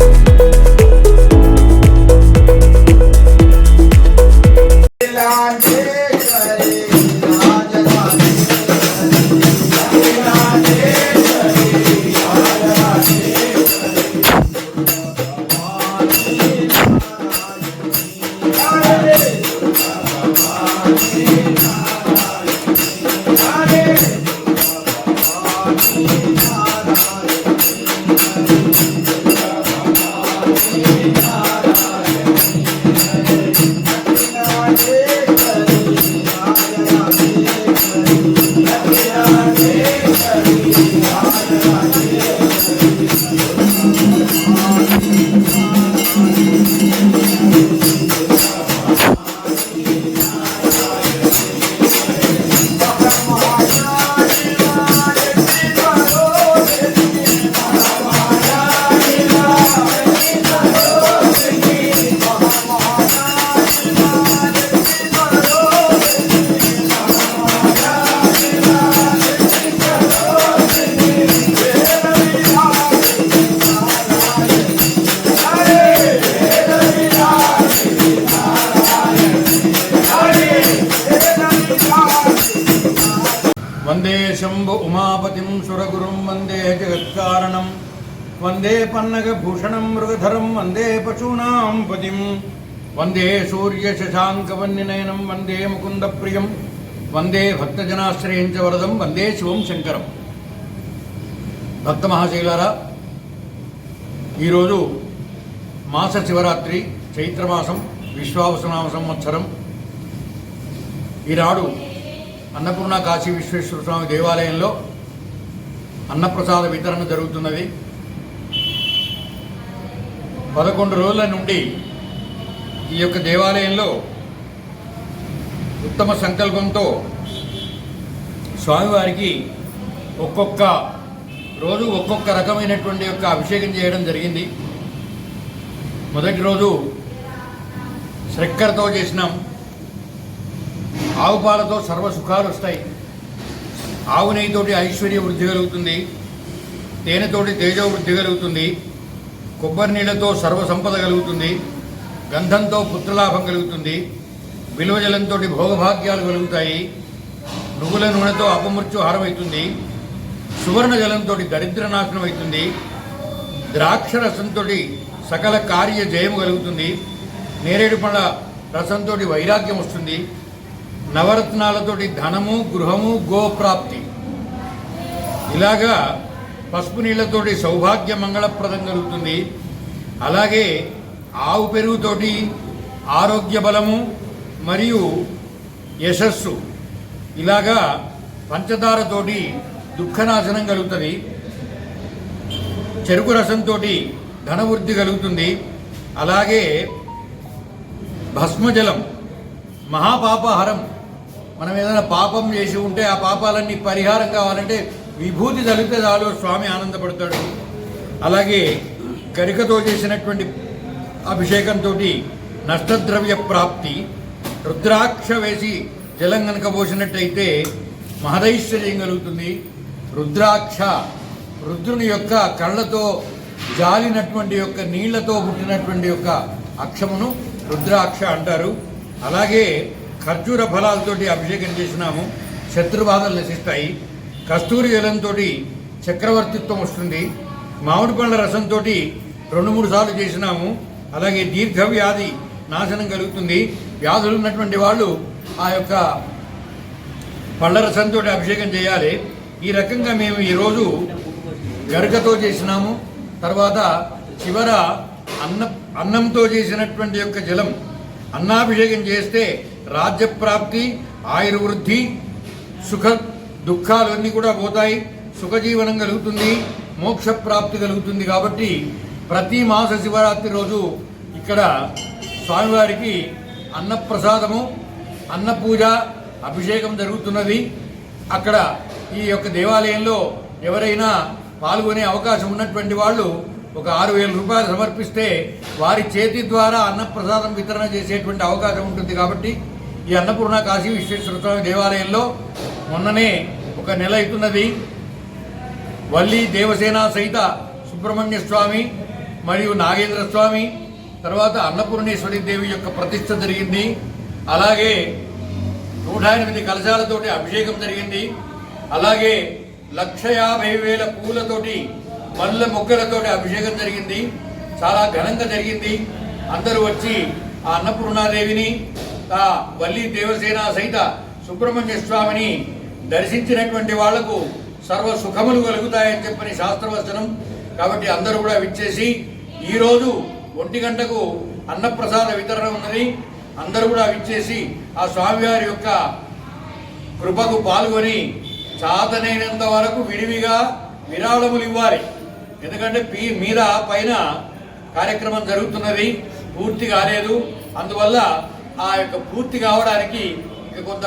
వందే ああ、そう。వందే పన్నగభూషణం మృగధరం వందే పశూనాం పతిం. వందే సూర్యశశాంకవన్యనయనం వందే ముకుందప్రియం వందే భక్తజనాశ్రయం చ వరదం వందే శివం శంకరం. భక్త మహాశైలారా ఈరోజు మాస శివరాత్రి చైత్రమాసం విశ్వావసనామ సంవత్సరం ఈనాడు అన్నపూర్ణ కాశీ విశ్వేశ్వర స్వామి దేవాలయంలో అన్నప్రసాద వితరణ జరుగుతున్నది. పదకొండు రోజుల నుండి ఈ యొక్క దేవాలయంలో ఉత్తమ సంకల్పంతో స్వామివారికి ఒక్కొక్క రోజు ఒక్కొక్క రకమైనటువంటి యొక్క అభిషేకం చేయడం జరిగింది. మొదటి రోజు చక్కెరతో చేసినాం. ఆవు పాలతో సర్వ సుఖాలు వస్తాయి. ఆవు నెయ్యితోటి ఐశ్వర్య వృద్ధి కలుగుతుంది. తేనెతోటి తేజో వృద్ధి కలుగుతుంది. కొబ్బరి నీళ్ళతో సర్వ సంపద కలుగుతుంది గంధంతో పుత్రలాభం కలుగుతుంది విలువజలంతో భోగభాగ్యాలు కలుగుతాయి నువ్వుల నూనెతో అపమృత్యు హారమవుతుంది సువర్ణ జలంతో దరిద్ర నాశనం అవుతుంది ద్రాక్ష రసంతో సకల కార్య జయము కలుగుతుంది నేరేడు పండ్ల రసంతో వైరాగ్యం వస్తుంది నవరత్నాలతోటి ధనము గృహము గోప్రాప్తి. ఇలాగా పసుపు నీళ్ళతోటి సౌభాగ్య మంగళప్రదం కలుగుతుంది. అలాగే ఆవు పెరుగుతోటి ఆరోగ్య బలము మరియు యశస్సు. ఇలాగా పంచదారతోటి దుఃఖనాశనం కలుగుతుంది. చెరుకు రసంతో ధనవృద్ధి కలుగుతుంది. అలాగే భస్మజలం మహాపాపహరం. మనం ఏదైనా పాపం చేసి ఉంటే ఆ పాపాలన్నీ పరిహారం కావాలంటే విభూతి తలిపితే చాలు స్వామి ఆనందపడతాడు. అలాగే గరికతో చేసినటువంటి అభిషేకంతో నష్టద్రవ్య ప్రాప్తి రుద్రాక్ష వేసి జలం కనుక పోసినట్టయితే మహదైశ్వర్యం కలుగుతుంది. రుద్రాక్ష రుద్రుని యొక్క కళ్ళతో జాలినటువంటి యొక్క నీళ్ళతో పుట్టినటువంటి యొక్క అక్షమును రుద్రాక్ష అంటారు. అలాగే ఖర్జూర ఫలాలతోటి అభిషేకం చేసినాము. శత్రుబాధలు నశిస్తాయి. కస్తూరి జలంతో చక్రవర్తిత్వం వస్తుంది. మామిడి పండ్ల రసంతో రెండు మూడు సార్లు చేసినాము. అలాగే దీర్ఘవ్యాధి నాశనం కలుగుతుంది. వ్యాధులు ఉన్నటువంటి వాళ్ళు ఆ యొక్క పళ్ళ రసంతో అభిషేకం చేయాలి. ఈ రకంగా మేము ఈరోజు గరుకతో చేసినాము. తర్వాత చివర అన్న అన్నంతో చేసినటువంటి యొక్క జలం అన్నాభిషేకం చేస్తే రాజ్యప్రాప్తి ఆయుర్వృద్ధి సుఖ దుఃఖాలు అన్నీ కూడా పోతాయి సుఖజీవనం కలుగుతుంది మోక్ష ప్రాప్తి కలుగుతుంది కాబట్టి ప్రతి మాస శివరాత్రి రోజు ఇక్కడ స్వామివారికి అన్నప్రసాదము అన్నపూజ అభిషేకం జరుగుతున్నది. అక్కడ ఈ యొక్క దేవాలయంలో ఎవరైనా పాల్గొనే అవకాశం ఉన్నటువంటి వాళ్ళు ఒక ఆరు వేల రూపాయలు సమర్పిస్తే వారి చేతి ద్వారా అన్నప్రసాదం వితరణ చేసేటువంటి అవకాశం ఉంటుంది కాబట్టి ఈ అన్నపూర్ణ కాశీ విశ్వేశ్వర స్వామి దేవాలయంలో మొన్ననే ఒక నెల అవుతున్నది. వల్లి దేవసేన సహిత సుబ్రహ్మణ్య స్వామి మరియు నాగేంద్ర స్వామి తర్వాత అన్నపూర్ణేశ్వరి దేవి యొక్క ప్రతిష్ట జరిగింది. అలాగే నూట ఎనిమిది కలశాలతోటి అభిషేకం జరిగింది. అలాగే లక్ష యాభై వేల పూలతోటి మల్ల మొక్కలతోటి అభిషేకం జరిగింది. చాలా ఘనంగా జరిగింది. అందరూ వచ్చి ఆ అన్నపూర్ణాదేవిని ఆ వల్లి దేవసేన సహిత సుబ్రహ్మణ్య స్వామిని దర్శించినటువంటి వాళ్ళకు సర్వ సుఖములు కలుగుతాయని చెప్పని శాస్త్రవచనం కాబట్టి అందరూ కూడా విచ్చేసి ఈరోజు ఒంటి గంటకు అన్నప్రసాద వితరణ ఉన్నది. అందరూ కూడా విచ్చేసి ఆ స్వామివారి యొక్క కృపకు పాల్గొని చాతనైనంత వరకు విడివిగా విరాళములు ఇవ్వాలి. ఎందుకంటే పీ మీద పైన కార్యక్రమం జరుగుతున్నది. పూర్తి కాలేదు. అందువల్ల ఆ యొక్క పూర్తి కావడానికి ఇంకా కొంత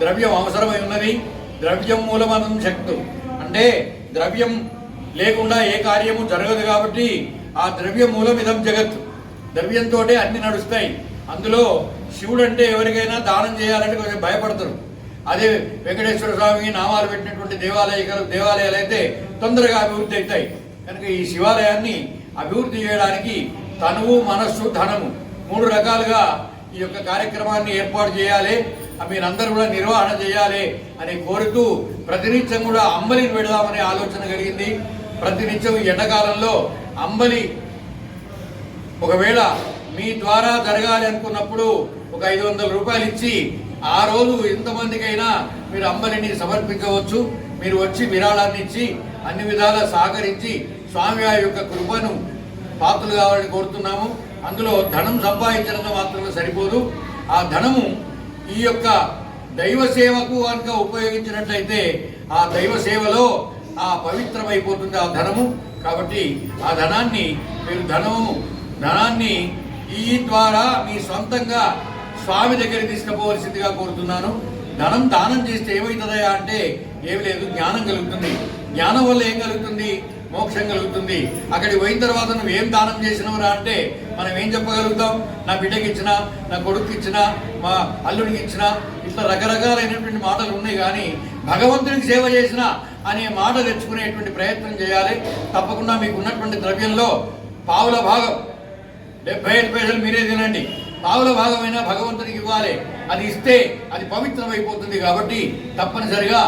ద్రవ్యం అవసరమై ఉన్నది. ద్రవ్యం మూలమనం శక్తు. అంటే ద్రవ్యం లేకుండా ఏ కార్యము జరగదు కాబట్టి ఆ ద్రవ్య మూలం ఇదం జగత్. ద్రవ్యంతో అన్ని నడుస్తాయి. అందులో శివుడు అంటే ఎవరికైనా దానం చేయాలంటే కొంచెం భయపడతారు. అదే వెంకటేశ్వర స్వామికి నామాలు పెట్టినటువంటి దేవాలయాలు దేవాలయాలు అయితే తొందరగా అభివృద్ధి అవుతాయి. కనుక ఈ శివాలయాన్ని అభివృద్ధి చేయడానికి తనువు మనస్సు ధనము మూడు రకాలుగా ఈ యొక్క కార్యక్రమాన్ని ఏర్పాటు చేయాలి. మీరందరూ కూడా నిర్వహణ చేయాలి అని కోరుతూ ప్రతినిత్యం కూడా అంబలిని పెడదామనే ఆలోచన కలిగింది. ప్రతినిత్యం ఎండాకాలంలో అంబలి ఒకవేళ మీ ద్వారా జరగాలి అనుకున్నప్పుడు ఒక ఐదు వందల రూపాయలు ఇచ్చి ఆ రోజు ఎంతమందికైనా మీరు అంబలిని సమర్పించవచ్చు. మీరు వచ్చి విరాళాన్ని ఇచ్చి అన్ని విధాల సహకరించి స్వామివారి యొక్క కృపను పాత్రలు కావాలని కోరుతున్నాము. అందులో ధనం సంపాదించడంతో మాత్రమే సరిపోదు. ఆ ధనము ఈ యొక్క దైవ సేవకు కనుక ఉపయోగించినట్లయితే ఆ దైవ సేవలో ఆ పవిత్రమైపోతుంది ఆ ధనము. కాబట్టి ఆ ధనాన్ని మీరు ధనము ధనాన్ని ఈ ద్వారా మీ సొంతంగా స్వామి దగ్గర తీసుకుపోవలసిందిగా కోరుతున్నాను. ధనం దానం చేస్తే ఏమవుతుందా అంటే ఏమి లేదు జ్ఞానం కలుగుతుంది. జ్ఞానం వల్ల ఏం కలుగుతుంది? మోక్షం కలుగుతుంది. అక్కడికి పోయిన తర్వాత నువ్వు ఏం దానం చేసినవురా అంటే మనం ఏం చెప్పగలుగుతాం? నా బిడ్డకి ఇచ్చిన నా కొడుకు ఇచ్చిన మా అల్లుడికి ఇచ్చిన ఇట్లా రకరకాలైనటువంటి మాటలు ఉన్నాయి కానీ భగవంతుడికి సేవ చేసిన అనే మాట తెచ్చుకునేటువంటి ప్రయత్నం చేయాలి. తప్పకుండా మీకు ఉన్నటువంటి ద్రవ్యంలో పావుల భాగం డెబ్బై ఐదు పైసలు మీరే తినండి. పావుల భాగమైన భగవంతునికి ఇవ్వాలి. అది ఇస్తే అది పవిత్రమైపోతుంది కాబట్టి తప్పనిసరిగా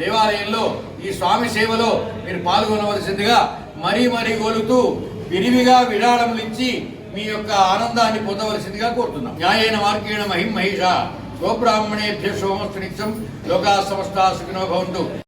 దేవాలయంలో ఈ స్వామి సేవలో మీరు పాల్గొనవలసిందిగా మరీ మరీ కోలుతూ విరివిగా విరాళములు ఇచ్చి మీ యొక్క ఆనందాన్ని పొందవలసిందిగా కోరుతున్నాం. న్యాయైన మార్గేణ మహిం మహిష గోబ్రాహ్మణేభ్య సోమస్తు నిత్యం లోకా సమస్త సుఖినో భవంతు.